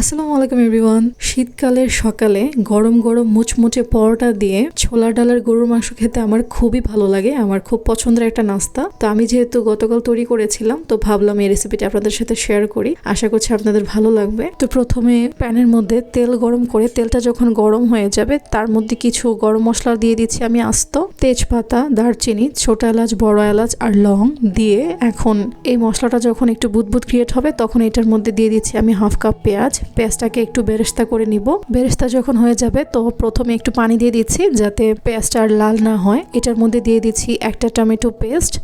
আসসালামু আলাইকুম এভরিওয়ান। শীতকালের সকালে গরম গরম মুচমুচে পরোটা দিয়ে ছোলা ডালের গরুর মাংস খেতে আমার খুবই ভালো লাগে, আমার খুব পছন্দের একটা নাস্তা। তো আমি যেহেতু গতকাল তৈরি করেছিলাম, তো ভাবলাম এই রেসিপিটা আপনাদের সাথে শেয়ার করি। আশা করছি আপনাদের ভালো লাগবে। তো প্রথমে প্যানের মধ্যে তেল গরম করে, তেলটা যখন গরম হয়ে যাবে, তার মধ্যে কিছু গরম মশলা দিয়ে দিচ্ছি আমি আস্ত। তেজপাতা, দারচিনি, ছোট এলাচ, বড় এলাচ আর লং দিয়ে এখন এই মশলাটা যখন একটু বুদবুদ ক্রিয়েট হবে, তখন এটার মধ্যে দিয়ে দিচ্ছি আমি হাফ কাপ পেঁয়াজ পেঁয়াজটাকে একটু বেরেস্তা করে নিব। বেরেস্তা যখন হয়ে যাবে, তো প্রথমে একটু পানি দিয়ে দিচ্ছি যাতে পেঁয়াজটা আর লাল না হয়। এটার মধ্যে দিয়ে দিচ্ছি একটা টমেটো পেস্ট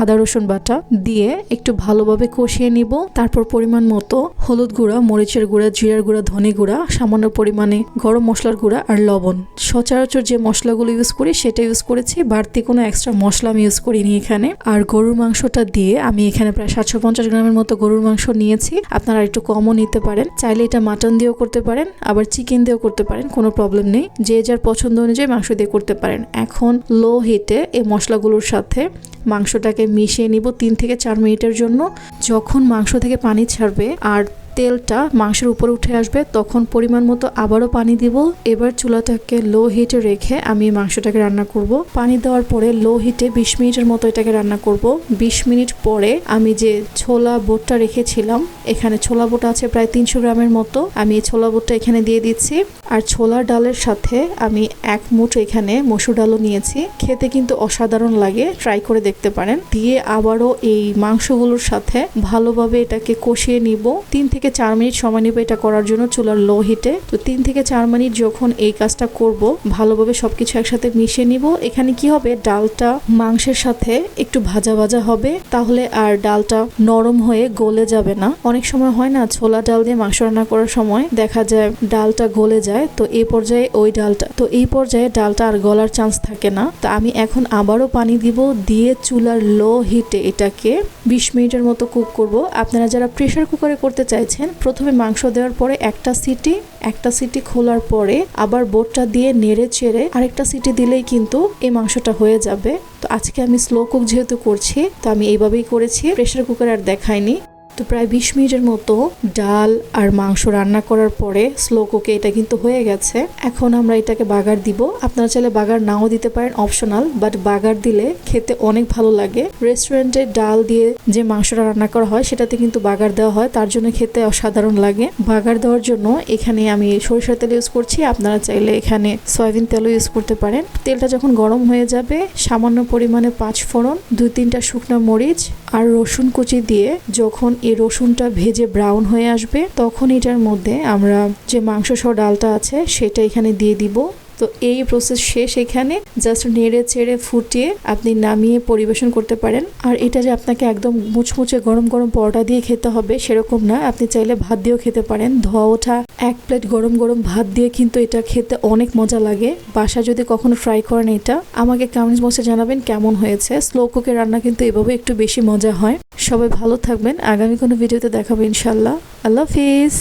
আদা, রসুন বাটা দিয়ে একটু ভালোভাবে কষিয়ে নিব। তারপর পরিমাণ মতো হলুদ গুঁড়া, মরিচের গুঁড়া, জিরার গুঁড়া, ধনে গুঁড়া, সামান্য পরিমাণে গরম মশলার গুঁড়া আর লবণ। সচরাচর যে মশলাগুলো ইউজ করি সেটা ইউজ করেছি। বাড়তি কোনো এক্সট্রা মশলা আমি ইউজ করিনি এখানে। আর গরুর মাংসটা দিয়ে আমি এখানে প্রায় সাতশো পঞ্চাশ গ্রামের মতো গরুর মাংস নিয়েছি। আপনারা একটু কমও নিতে পারেন। চাইলে এটা মাটন দিয়েও করতে পারেন, আবার চিকেন দিয়েও করতে পারেন, কোনো প্রবলেম নেই। যে যার পছন্দ অনুযায়ী মাংস দিয়ে করতে পারেন। এখন লো হিটে এই মশলাগুলোর সাথে মাংসটাকে মিশিয়ে নিব তিন থেকে চার মিনিটের জন্য। যখন মাংস থেকে পানি ছাড়বে আর তেলটা মাংসের উপরে উঠে আসবে, তখন পরিমাণ মতো আবারও পানি দিব। এবার চুলাটাকে লো হিটে রেখে আমি মাংসটাকে রান্না করব। পানি দেওয়ার পরে লো হিটে বিশ মিনিটের মতো এটাকে রান্না করব। বিশ মিনিট পরে আমি যে ছোলা বোটটা রেখেছিলাম, এখানে ছোলা বোট আছে প্রায় তিনশো গ্রামের মতো। আমি এই ছোলা বোটটা এখানে দিয়ে দিচ্ছি। আর ছোলার ডালের সাথে আমি এক মুঠ এখানে মসুর ডালও নিয়েছি। খেতে কিন্তু অসাধারণ লাগে ট্রাই করে দেখতে পারেন। দিয়ে আবারও এই মাংসগুলোর সাথে ভালোভাবে এটাকে কষিয়ে নিব। তিন থেকে চার মিনিট সময় নেব এটা করার জন্য চুলার লো হিটে তো তিন থেকে চার মিনিট যখন এই কাজটা করব, ভালোভাবে সবকিছু একসাথে মিশিয়ে নিব। এখানে কি হবে? ডালটা মাংসের সাথে একটু ভাজা ভাজা হবে, তাহলে আর ডালটা নরম হয়ে গলে যাবে না। অনেক সময় হয় না, ছোলা ডাল দিয়ে মাংস রান্না করার সময় দেখা যায় ডালটা গলে যায়, তো এই পর্যায়ে ওই ডালটা, তো এই পর্যায়ে ডালটা আর গলার চান্স থাকে না। তো আমি এখন আবারও পানি দিব দিয়ে চুলার লো হিটে এটাকে বিশ মিনিটের মতো কুক করব। আপনারা যারা প্রেশার কুকারে করতে চাইছেন প্রথমে মাংস দেওয়ার পরে একটা সিটি একটা সিটি খোলার পরে আবার বোটটা দিয়ে নেড়ে চেড়ে আরেকটা সিটি দিলেই কিন্তু এই মাংসটা হয়ে যাবে। তো আজকে আমি স্লো কুক যেহেতু করছি, তো আমি এইভাবেই করেছি। প্রেশার কুকার আর দেখাইনি। তো প্রায় বিশ মিনিটের মতো ডাল আর মাংস রান্না করার পরে স্লো কুকে এটা কিন্তু হয়ে গেছে। এখন আমরা এটাকে বাগার দিব। আপনারা চাইলে বাগার নাও দিতে পারেন অপশনাল বাট বাগার দিলে খেতে অনেক ভালো লাগে। রেস্টুরেন্টে ডাল দিয়ে যে মাংসটা রান্না করা হয়, সেটাতে কিন্তু বাগার দেওয়া হয়। তার জন্য খেতে অসাধারণ লাগে। বাগার দেওয়ার জন্য এখানে আমি সরিষার তেল ইউজ করছি। আপনারা চাইলে এখানে সয়াবিন তেলও ইউজ করতে পারেন। তেলটা যখন গরম হয়ে যাবে, সামান্য পরিমাণে পাঁচ ফোড়ন দুই তিনটা শুকনো মরিচ আর রসুন কুচি দিয়ে যখন এই রসুনটা ভেজে ব্রাউন হয়ে আসবে, তখন এটার মধ্যে আমরা যে মাংস সহ ডালটা আছে, সেটা এখানে দিয়ে দিব। তো এই প্রসেস শেষ এখানে। জাস্ট নেড়ে চেড়ে ফুটিয়ে আপনি নামিয়ে পরিবেশন করতে পারেন। আর এটা যে আপনাকে একদম মুচমুচে গরম গরম পরোটা দিয়ে খেতে হবে সেরকম না। আপনি চাইলে ভাত দিয়েও খেতে পারেন। ধোয়া ওঠা, এক প্লেট গরম গরম ভাত দিয়ে কিন্তু এটা খেতে অনেক মজা লাগে। বাসা যদি কখনো ফ্রাই করেন এটা। আমাকে কমেন্টস বক্সে জানাবেন কেমন হয়েছে। স্লো কুকে রান্না কিন্তু এভাবে একটু বেশি মজা হয়। সবাই ভালো থাকবেন। আগামী কোনো ভিডিওতে দেখাবো ইনশাল্লাহ আল্লাহ হাফিজ।